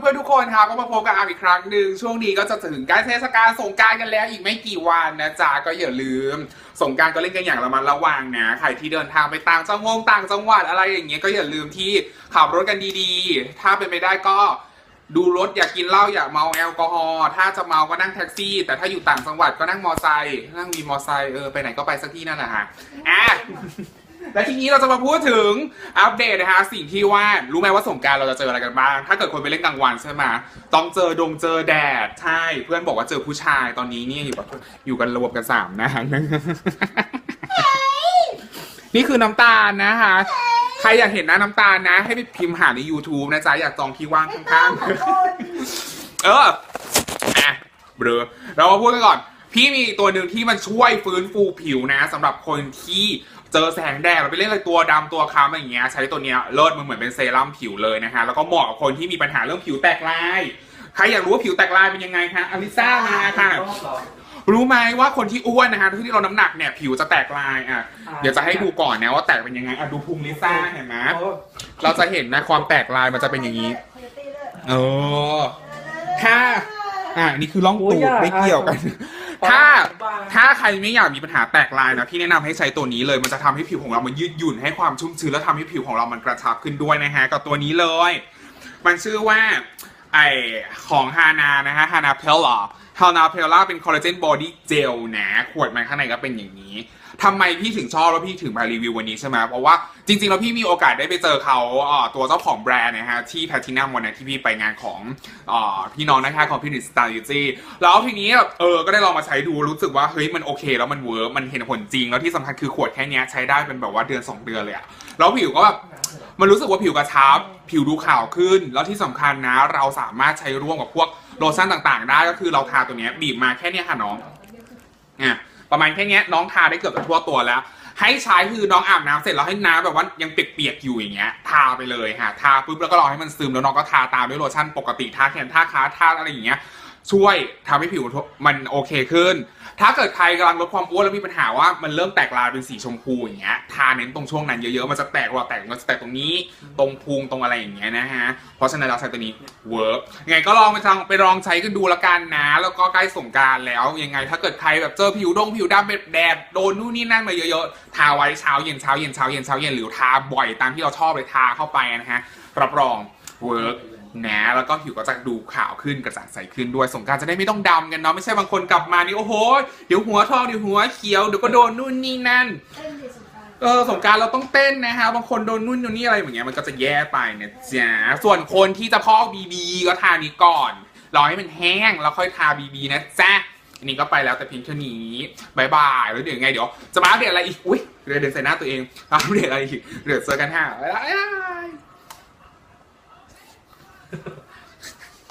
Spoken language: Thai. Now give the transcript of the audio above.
เพื่อนๆทุกคนครับก็มาพบกับอาร์มอีกครั้งหนึ่งช่วงนี้ก็จะถึงใกล้เทศกาลสงการกันแล้วอีกไม่กี่วันนะจ๊ะก็อย่าลืม สงการก็เล่นกันอย่างระมัดระวังนะใครที่เดินทางไปต่างจังหวัดต่างจังหวัดอะไรอย่างเงี้ยก็อย่าลืมที่ขับรถกันดีๆ ถ้าเป็นไปได้ก็ดูรถอย่ากินเหล้าอย่าเมาแอลกอฮอล์ถ้าจะเมาก็นั่งแท็กซี่ แต่ถ้าอยู่ต่างจังหวัดก็นั่งมอไซค์นั่งมีมอไซค์เออไปไหนก็ไปสักที่นั่นแหละฮะอะ และทีนี้เราจะมาพูดถึงอัปเดตนะฮะสิ่งที่ว่ารู้ไหมว่าสงกรารเราจะเจออะไรกันบ้าง ถ้าเกิดคนไปเล่นกลางวันใช่ไหมต้องเจอดงเจอแดดใช่เพื่อนบอกว่าเจอผู้ชายตอนนี้เนี่ยอยู่กับอยู่กันรวมกันสามนะฮะนี่คือน้ำตาลนะคะ ใครอยากเห็นหน้าน้ำตาลนะ ให้ไปพิมพ์หาใน YouTube นะจ๊ะอยากจองที่ว่างข้างๆเอออะเบลอเรามาพูดกันก่อน พี่มีตัวหนึ่งที่มันช่วยฟื้นฟูผิวนะสำหรับคนที่เจอแสงแดดเราไปเล่นอะไรตัวดำตัวค้ำอย่างเงี้ยใช้ตัวเนี้ยเลิศมันเหมือนเป็นเซรั่มผิวเลยนะฮะแล้วก็เหมาะกับคนที่มีปัญหาเรื่องผิวแตกลายใครอยากรู้ว่าผิวแตกลายเป็นยังไงคะอลิซ่ามาค่ะรู้ไหมว่าคนที่อ้วนนะฮะที่เราน้ำหนักเนี่ยผิวจะแตกลายอะเดี๋ยวจะให้ดูก่อนนะว่าแตกเป็นยังไงอะดูพุงลิซ่าเห็นไหมเราจะเห็นนะความแตกลายมันจะเป็นอย่างนี้เออถ้าอ่านี่คือล่องตูดไม่เกี่ยวกัน ถ้าถ้าใครไม่อยากมีปัญหาแตกลายนะพี่แนะนำให้ใช้ตัวนี้เลยมันจะทำให้ผิวของเรามันยืดหยุ่นให้ความชุ่มชื้นแล้วทำให้ผิวของเรามันกระชับขึ้นด้วยนะฮะกับตัวนี้เลย มันชื่อว่าไอของฮานานะฮะฮานาเพลล่าฮานาเพลล่าเป็นคอลลาเจนบอดี้เจลนะขวดมันข้างในก็เป็นอย่างนี้ ทำไมพี่ถึงชอบแล้วพี่ถึงมารีวิววันนี้ใช่ไหมเพราะว่าจริงๆแล้วพี่มีโอกาสได้ไปเจอเขาตัวเจ้าของแบรนด์นะฮะที่แพทินัมวันนั้นที่พี่ไปงานของอพี่น้องนะคะของพี่นิสตาร์ยูจีแล้วทีนี้แบบเออก็ได้ลองมาใช้ดูรู้สึกว่าเฮ้ยมันโอเค แล้วมันเวิร์กมันเห็นผลจริง แล้วที่สำคัญคือขวดแค่เนี้ยใช้ได้เป็นแบบว่าเดือนสองเดือนเลยอะแล้วผิวก็แบบมันรู้สึกว่าผิวกระชับผิวดูขาวขึ้น แล้วที่สำคัญนะ เราสามารถใช้ร่วมกับพวกโลชั่นต่างๆ ได้ก็คือเราทาตัวเนี้ยบีบมาแค่เนี้ยค่ะน้องอะ ประมาณแค่นี้น้องทาได้เกือบจะทั่วตัวแล้ว ให้ใช้คือน้องอาบน้ำเสร็จแล้วให้น้ำแบบว่ายังเปียกๆอยู่อย่างเงี้ยทาไปเลยค่ะทาปุ๊บแล้วก็รอให้มันซึมแล้วน้องก็ทาตามด้วยโลชั่นปกติทาแขนทาขาทาอะไรอย่างเงี้ย ช่วยทำให้ผิวมันโอเคขึ้น ถ้าเกิดใครกำลังลดความอ้วนแล้วมีปัญหาว่ามันเริ่มแตกลายเป็นสีชมพูอย่างเงี้ย ทาเน้นตรงช่วงนั้นเยอะๆ มันจะแตกว่าแตกมันจะแตกตรงนี้ ตรงพุงตรงอะไรอย่างเงี้ยนะฮะ เพราะฉะนั้นเราใช้ตัวนี้เวิร์กไงก็ลองไปลองไปลองใช้กันดูละกันนะ แล้วก็ใกล้สงการแล้วยังไง ถ้าเกิดใครแบบเจอผิวดงผิวดำแบบแดดโดนนู่นนี่นั่นมาเยอะๆ ทาไว้เช้าเย็นเช้าเย็นเช้าเย็นเช้าเย็นหรือทาบ่อยตามที่เราชอบเลยทาเข้าไปนะฮะ รับรองเวิร์ก นะแล้วก็ผิวก็จะดูขาวขึ้นกระจ่างใสขึ้นด้วยสงกรารจะได้ไม่ต้องดำกันเนาะไม่ใช่บางคนกลับมานี่โอ้โหเดี๋ยวหัวทองเดี๋ยวหัวเขียวเดี๋ยวก็โดนนู่นนี่นั่นเออสงกรารเราต้องเต้นนะฮะบางคนโดนนู่นโดนนี่อะไรอย่างเงี้ยมันก็จะแย่ไปนะจ๊ะส่วนคนที่จะพอกบีบีก็ทานี้ก่อนรอให้มันแห้งแล้วค่อยทาบีบีนะจ๊ะอันนี้ก็ไปแล้วแต่เพียงเท่านี้บายบายแล้วเดี๋ยวยังไงเดี๋ยวจะมาอัปเดตอะไรอีกอุ้ยเดี๋ยวเดินใส่หน้าตัวเองอัปเดตอะไรอีกเดี๋ยวเจอกันฮะบ๊ายบาย